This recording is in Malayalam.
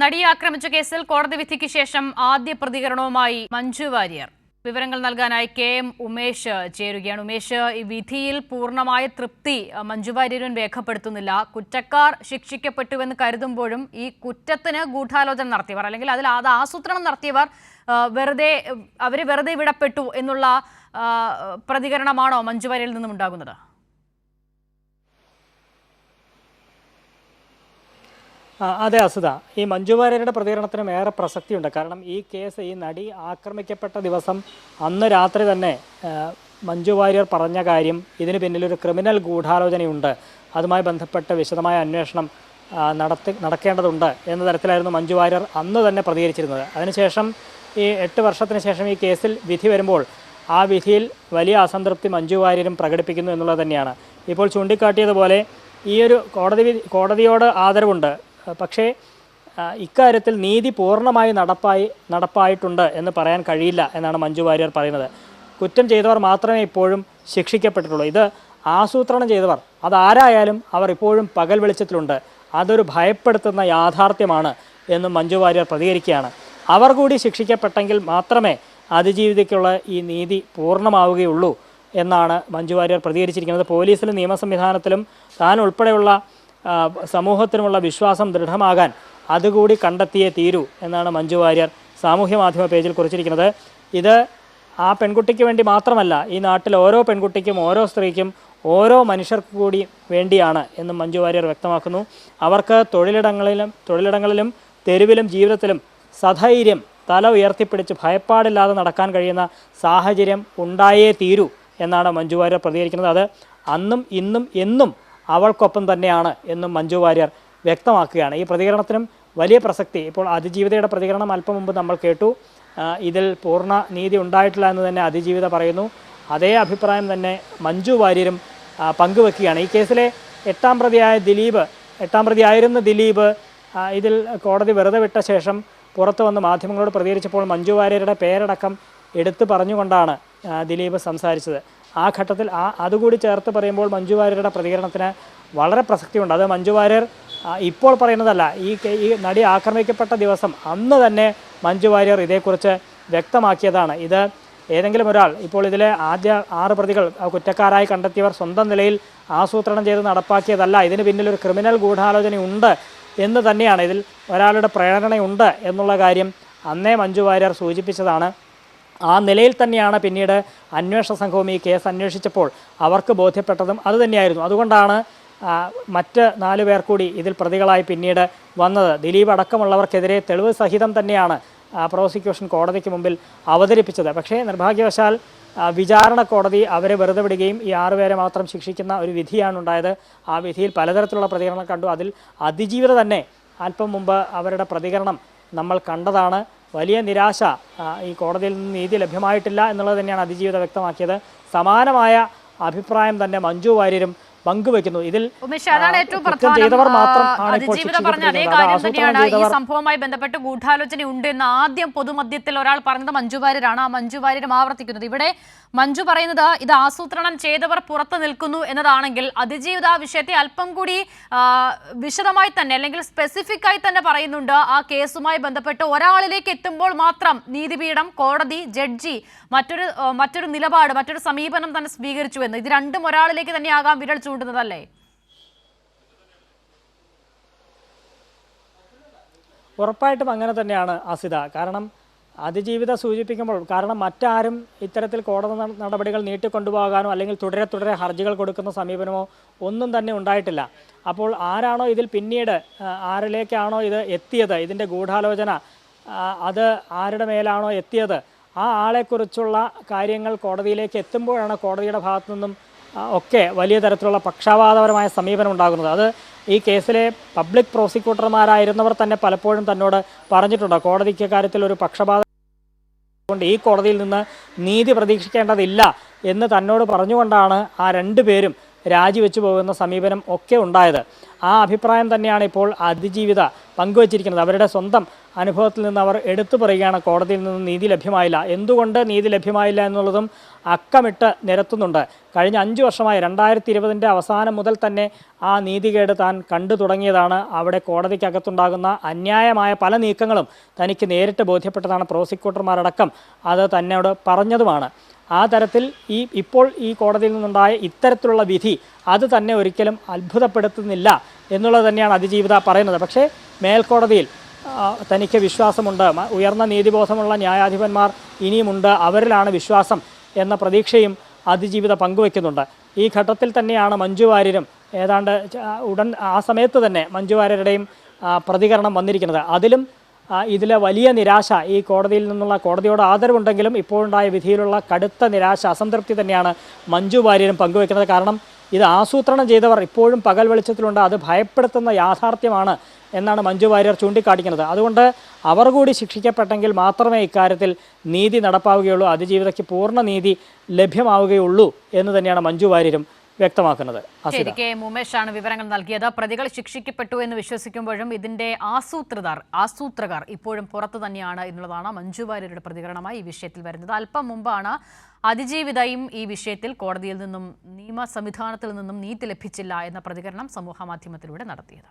നടിയെ ആക്രമിച്ച കേസിൽ കോടതി വിധിക്ക് ശേഷം ആദ്യ പ്രതികരണവുമായി മഞ്ജു വാര്യർ. വിവരങ്ങൾ നൽകാനായി കെ എം ഉമേഷ് ചേരുകയാണ്. ഉമേഷ് ഈ വിധിയിൽ പൂർണമായ തൃപ്തി മഞ്ജു വാര്യരും രേഖപ്പെടുത്തുന്നില്ല. കുറ്റക്കാർ ശിക്ഷിക്കപ്പെട്ടുവെന്ന് കരുതുമ്പോഴും ഈ കുറ്റത്തിന് ഗൂഢാലോചന നടത്തിയവർ അല്ലെങ്കിൽ അതിൽ അത് ആസൂത്രണം നടത്തിയവർ വെറുതെ അവർ വെറുതെ വിടപ്പെട്ടു എന്നുള്ള പ്രതികരണമാണോ മഞ്ജു വാര്യരിൽ നിന്നും ഉണ്ടാകുന്നത് അതെ അസുത ഈ മഞ്ജു വാര്യരുടെ പ്രതികരണത്തിനും ഏറെ പ്രസക്തിയുണ്ട്. കാരണം ഈ കേസ് ഈ നടി ആക്രമിക്കപ്പെട്ട ദിവസം അന്ന് രാത്രി തന്നെ മഞ്ജു വാര്യർ പറഞ്ഞ കാര്യം ഇതിന് പിന്നിലൊരു ക്രിമിനൽ ഗൂഢാലോചനയുണ്ട്. അതുമായി ബന്ധപ്പെട്ട് വിശദമായ അന്വേഷണം നടത്തി നടക്കേണ്ടതുണ്ട് എന്ന തരത്തിലായിരുന്നു മഞ്ജു വാര്യർ അന്ന് തന്നെ പ്രതികരിച്ചിരുന്നത്. അതിനുശേഷം ഈ എട്ട് വർഷത്തിന് ശേഷം ഈ കേസിൽ വിധി വരുമ്പോൾ ആ വിധിയിൽ വലിയ അസംതൃപ്തി മഞ്ജു വാര്യരും പ്രകടിപ്പിക്കുന്നു എന്നുള്ളത് തന്നെയാണ്. ഇപ്പോൾ ചൂണ്ടിക്കാട്ടിയതുപോലെ ഈ ഒരു കോടതി കോടതിയോട് ആദരവുണ്ട്. പക്ഷേ ഇക്കാര്യത്തിൽ നീതി പൂർണമായി നടപ്പായി നടപ്പായിട്ടുണ്ട് എന്ന് പറയാൻ കഴിയില്ല എന്നാണ് മഞ്ജു വാര്യർ പറയുന്നത്. കുറ്റം ചെയ്തവർ മാത്രമേ ഇപ്പോഴും ശിക്ഷിക്കപ്പെട്ടിട്ടുള്ളൂ. ഇത് ആസൂത്രണം ചെയ്തവർ അതാരായാലും അവർ ഇപ്പോഴും പകൽ വെളിച്ചത്തിലുണ്ട്. അതൊരു ഭയപ്പെടുത്തുന്ന യാഥാർത്ഥ്യമാണ് എന്നും മഞ്ജു വാര്യർ പ്രതികരിക്കുകയാണ്. അവർ കൂടി ശിക്ഷിക്കപ്പെട്ടെങ്കിൽ മാത്രമേ അതിജീവിതയ്ക്കുള്ള ഈ നീതി പൂർണമാവുകയുള്ളൂ എന്നാണ് മഞ്ജു വാര്യർ പ്രതികരിച്ചിരിക്കുന്നത്. പോലീസിലും നിയമ സംവിധാനത്തിലും താൻ ഉൾപ്പെടെയുള്ള സമൂഹത്തിനുമുള്ള വിശ്വാസം ദൃഢമാകാൻ അതുകൂടി കണ്ടെത്തിയേ തീരൂ എന്നാണ് മഞ്ജു വാര്യർ സാമൂഹ്യ മാധ്യമ പേജിൽ കുറിച്ചിരിക്കുന്നത്. ഇത് ആ പെൺകുട്ടിക്ക് വേണ്ടി മാത്രമല്ല ഈ നാട്ടിൽ ഓരോ പെൺകുട്ടിക്കും ഓരോ സ്ത്രീക്കും ഓരോ മനുഷ്യർക്ക് കൂടി വേണ്ടിയാണ് എന്നും മഞ്ജു വാര്യർ വ്യക്തമാക്കുന്നു. അവർക്ക് തൊഴിലിടങ്ങളിലും തൊഴിലിടങ്ങളിലും തെരുവിലും ജീവിതത്തിലും സധൈര്യം തല ഉയർത്തിപ്പിടിച്ച് ഭയപ്പാടില്ലാതെ നടക്കാൻ കഴിയുന്ന സാഹചര്യം ഉണ്ടായേ തീരൂ എന്നാണ് മഞ്ജു വാര്യർ പ്രതികരിക്കുന്നത്. അത് അന്നും ഇന്നും എന്നും അവൾക്കൊപ്പം തന്നെയാണ് എന്നും മഞ്ജു വാര്യർ വ്യക്തമാക്കുകയാണ്. ഈ പ്രതികരണത്തിനും വലിയ പ്രസക്തി. ഇപ്പോൾ അതിജീവിതയുടെ പ്രതികരണം അല്പം മുമ്പ് നമ്മൾ കേട്ടു. ഇതിൽ പൂർണ നീതി ഉണ്ടായിട്ടില്ല എന്ന് തന്നെ അതിജീവിത പറയുന്നു. അതേ അഭിപ്രായം തന്നെ മഞ്ജു വാര്യരും പങ്കുവെക്കുകയാണ്. ഈ കേസിലെ എട്ടാം പ്രതിയായ ദിലീപ് എട്ടാം പ്രതിയായിരുന്ന ദിലീപ് ഇതിൽ കോടതി വെറുതെ വിട്ട ശേഷം പുറത്തു വന്ന് മാധ്യമങ്ങളോട് പ്രതികരിച്ചപ്പോൾ മഞ്ജു വാര്യരുടെ പേരടക്കം എടുത്തു പറഞ്ഞുകൊണ്ടാണ് ദിലീപ് സംസാരിച്ചത്. ആ ഘട്ടത്തിൽ ആ അതുകൂടി ചേർത്ത് പറയുമ്പോൾ മഞ്ജു വാര്യരുടെ പ്രതികരണത്തിന് വളരെ പ്രസക്തിയുണ്ട്. അത് മഞ്ജു വാര്യർ ഇപ്പോൾ പറയുന്നതല്ല ഈ ഈ നടി ആക്രമിക്കപ്പെട്ട ദിവസം അന്ന് തന്നെ മഞ്ജു വാര്യർ ഇതേക്കുറിച്ച് വ്യക്തമാക്കിയതാണ്. ഇത് ഏതെങ്കിലും ഒരാൾ ഇപ്പോൾ ഇതിലെ ആദ്യ ആറ് പ്രതികൾ കുറ്റക്കാരായി കണ്ടെത്തിയവർ സ്വന്തം നിലയിൽ ആസൂത്രണം ചെയ്ത് നടപ്പാക്കിയതല്ല. ഇതിന് പിന്നിൽ ഒരു ക്രിമിനൽ ഗൂഢാലോചനയുണ്ട് എന്ന് തന്നെയാണ്. ഇതിൽ ഒരാളുടെ പ്രേരണയുണ്ട് എന്നുള്ള കാര്യം അന്നേ മഞ്ജു വാര്യർ സൂചിപ്പിച്ചതാണ്. ആ നിലയിൽ തന്നെയാണ് പിന്നീട് അന്വേഷണ സംഘവും ഈ കേസ് അന്വേഷിച്ചപ്പോൾ അവർക്ക് ബോധ്യപ്പെട്ടതും അതുതന്നെയായിരുന്നു അതുകൊണ്ടാണ് മറ്റ് നാലു പേർ കൂടി ഇതിൽ പ്രതികളായി പിന്നീട് വന്നത്. ദിലീപ് അടക്കമുള്ളവർക്കെതിരെ തെളിവ് സഹിതം തന്നെയാണ് പ്രോസിക്യൂഷൻ കോടതിക്ക് മുമ്പിൽ അവതരിപ്പിച്ചത്. പക്ഷേ നിർഭാഗ്യവശാൽ വിചാരണ കോടതി അവരെ വെറുതെ വിടുകയും ഈ ആറുപേരെ മാത്രം ശിക്ഷിക്കുന്ന ഒരു വിധിയാണ് ഉണ്ടായത്. ആ വിധിയിൽ പലതരത്തിലുള്ള പ്രതികരണം കണ്ടു. അതിൽ അതിജീവിത തന്നെ അല്പം മുമ്പ് അവരുടെ പ്രതികരണം നമ്മൾ കണ്ടതാണ്. വലിയ നിരാശ ഈ കോടതിയിൽ നിന്ന് നീതി ലഭ്യമായിട്ടില്ല എന്നുള്ളത് തന്നെയാണ് അതിജീവിത വ്യക്തമാക്കിയത്. സമാനമായ അഭിപ്രായം തന്നെ മഞ്ജു വാര്യരും പങ്കുവെക്കുന്നു. ഇതിൽ കുറ്റം ചെയ്തവർ മാത്രം ഈ സംഭവവുമായി ബന്ധപ്പെട്ട് ഗൂഢാലോചന ഉണ്ട് എന്ന് ആദ്യം പൊതുമധ്യത്തിൽ ഒരാൾ പറഞ്ഞത് മഞ്ജു വാര്യരാണ്. ആ മഞ്ജു വാര്യരും ആവർത്തിക്കുന്നത്. ഇവിടെ മഞ്ജു പറയുന്നത് ഇത് ആസൂത്രണം ചെയ്തവർ പുറത്തു നിൽക്കുന്നു എന്നതാണെങ്കിൽ അതിജീവിത ആ വിഷയത്തെ അല്പം കൂടി വിശദമായി തന്നെ അല്ലെങ്കിൽ സ്പെസിഫിക് ആയി തന്നെ പറയുന്നുണ്ട്. ആ കേസുമായി ബന്ധപ്പെട്ട് ഒരാളിലേക്ക് എത്തുമ്പോൾ മാത്രം നീതിപീഠം കോടതി ജഡ്ജി മറ്റൊരു മറ്റൊരു നിലപാട് മറ്റൊരു സമീപനം തന്നെ സ്വീകരിച്ചു എന്ന്. ഇത് രണ്ടും ഒരാളിലേക്ക് തന്നെയാകാം വിരൽ ചൂണ്ടുന്നതല്ലേ ഉറപ്പായിട്ടും അങ്ങനെ തന്നെയാണ് അസിത. കാരണം അതിജീവിത സൂചിപ്പിക്കുമ്പോൾ കാരണം മറ്റാരും ഇത്തരത്തിൽ കോടതി നടപടികൾ നീട്ടിക്കൊണ്ടുപോകാനോ അല്ലെങ്കിൽ തുടരെ തുടരെ ഹർജികൾ കൊടുക്കുന്ന സമീപനമോ ഒന്നും തന്നെ ഉണ്ടായിട്ടില്ല. അപ്പോൾ ആരാണോ ഇതിൽ പിന്നീട് ആരിലേക്കാണോ ഇത് എത്തിയത്? ഇതിന്റെ ഗൂഢാലോചന അത് ആരുടെ മേലാണോ എത്തിയത്? ആ ആളെക്കുറിച്ചുള്ള കാര്യങ്ങൾ കോടതിയിലേക്ക് എത്തുമ്പോഴാണ് കോടതിയുടെ ഭാഗത്തു നിന്നും ഒക്കെ വലിയ തരത്തിലുള്ള പക്ഷപാതപരമായ സമീപനം ഉണ്ടാകുന്നത്. അത് ഈ കേസിലെ പബ്ലിക് പ്രോസിക്യൂട്ടർമാരായിരുന്നവർ തന്നെ പലപ്പോഴും തന്നോട് പറഞ്ഞിട്ടുണ്ട്. കോടതിക്ക് കാര്യത്തിൽ ഒരു പക്ഷപാത കൊണ്ട് ഈ കോടതിയിൽ നിന്ന് നീതി പ്രതീക്ഷിക്കേണ്ടതില്ല എന്ന് തന്നോട് പറഞ്ഞുകൊണ്ടാണ് ആ രണ്ടു പേരും രാജിവെച്ചു പോകുന്ന സമീപനം ഒക്കെ ഉണ്ടായത്. ആ അഭിപ്രായം തന്നെയാണ് ഇപ്പോൾ അതിജീവിത പങ്കുവച്ചിരിക്കുന്നത്. അവരുടെ സ്വന്തം അനുഭവത്തിൽ നിന്ന് അവർ എടുത്തു പറയുകയാണ് കോടതിയിൽ നിന്ന് നീതി ലഭ്യമായില്ല. എന്തുകൊണ്ട് നീതി ലഭ്യമായില്ല എന്നുള്ളതും അക്കമിട്ട് നിരത്തുന്നുണ്ട്. കഴിഞ്ഞ അഞ്ച് വർഷമായി രണ്ടായിരത്തി ഇരുപതിന്റെ അവസാനം മുതൽ തന്നെ ആ നീതികേട് താൻ കണ്ടു തുടങ്ങിയതാണ്. അവിടെ കോടതിക്കകത്തുണ്ടാകുന്ന അന്യായമായ പല നീക്കങ്ങളും തനിക്ക് നേരിട്ട് ബോധ്യപ്പെട്ടതാണ് പ്രോസിക്യൂട്ടർമാരടക്കം. അത് തന്നോട് പറഞ്ഞതുമാണ്. ആ തരത്തിൽ ഈ ഇപ്പോൾ ഈ കോടതിയിൽ നിന്നുണ്ടായ ഇത്തരത്തിലുള്ള വിധി അത് തന്നെ ഒരിക്കലും അത്ഭുതപ്പെടുത്തുന്നില്ല എന്നുള്ളത് തന്നെയാണ് അതിജീവിത പറയുന്നത്. പക്ഷേ മേൽക്കോടതിയിൽ തനിക്ക് വിശ്വാസമുണ്ട്. ഉയർന്ന നീതിബോധമുള്ള ന്യായാധിപന്മാർ ഇനിയുമുണ്ട്. അവരിലാണ് വിശ്വാസം എന്ന പ്രതീക്ഷയും അതിജീവിത പങ്കുവെക്കുന്നുണ്ട് ഈ ഘട്ടത്തിൽ തന്നെയാണ് മഞ്ജു വാര്യരും ഏതാണ്ട് ഉടൻ ആ സമയത്ത് തന്നെ മഞ്ജു വാര്യരുടെയും പ്രതികരണം വന്നിരിക്കുന്നത്. അതിലും ഇതിലെ വലിയ നിരാശ ഈ കോടതിയിൽ നിന്നുള്ള കോടതിയോട് ആദരവുണ്ടെങ്കിലും ഇപ്പോഴുണ്ടായ വിധിയിലുള്ള കടുത്ത നിരാശ അസംതൃപ്തി തന്നെയാണ് മഞ്ജു വാര്യരും പങ്കുവെക്കുന്നത് കാരണം ഇത് ആസൂത്രണം ചെയ്തവർ ഇപ്പോഴും പകൽ വെളിച്ചത്തിലുണ്ട്. അത് ഭയപ്പെടുത്തുന്ന യാഥാർത്ഥ്യമാണ് എന്നാണ് മഞ്ജു വാര്യർ ചൂണ്ടിക്കാട്ടിക്കുന്നത്. അതുകൊണ്ട് അവർ കൂടി ശിക്ഷിക്കപ്പെട്ടെങ്കിൽ മാത്രമേ ഇക്കാര്യത്തിൽ നീതി നടപ്പാവുകയുള്ളൂ. അതിജീവിതയ്ക്ക് പൂർണ നീതി ലഭ്യമാവുകയുള്ളൂ എന്ന് തന്നെയാണ് മഞ്ജു വാര്യരും വ്യക്തമാക്കുന്നത്. ഉമേഷാണ് വിവരങ്ങൾ നൽകിയത്. പ്രതികൾ ശിക്ഷിക്കപ്പെട്ടു എന്ന് വിശ്വസിക്കുമ്പോഴും ഇതിന്റെ ആസൂത്രിതർ ആസൂത്രകാർ ഇപ്പോഴും പുറത്തു തന്നെയാണ് എന്നുള്ളതാണ് മഞ്ജു വാര്യരുടെ പ്രതികരണമായി ഈ വിഷയത്തിൽ വരുന്നത്. അല്പം മുമ്പാണ് അതിജീവിതയും ഈ വിഷയത്തിൽ കോടതിയിൽ നിന്നും നിയമ സംവിധാനത്തിൽ നിന്നും നീതി ലഭിച്ചില്ല എന്ന പ്രതികരണം സമൂഹ മാധ്യമത്തിലൂടെ നടത്തിയത്.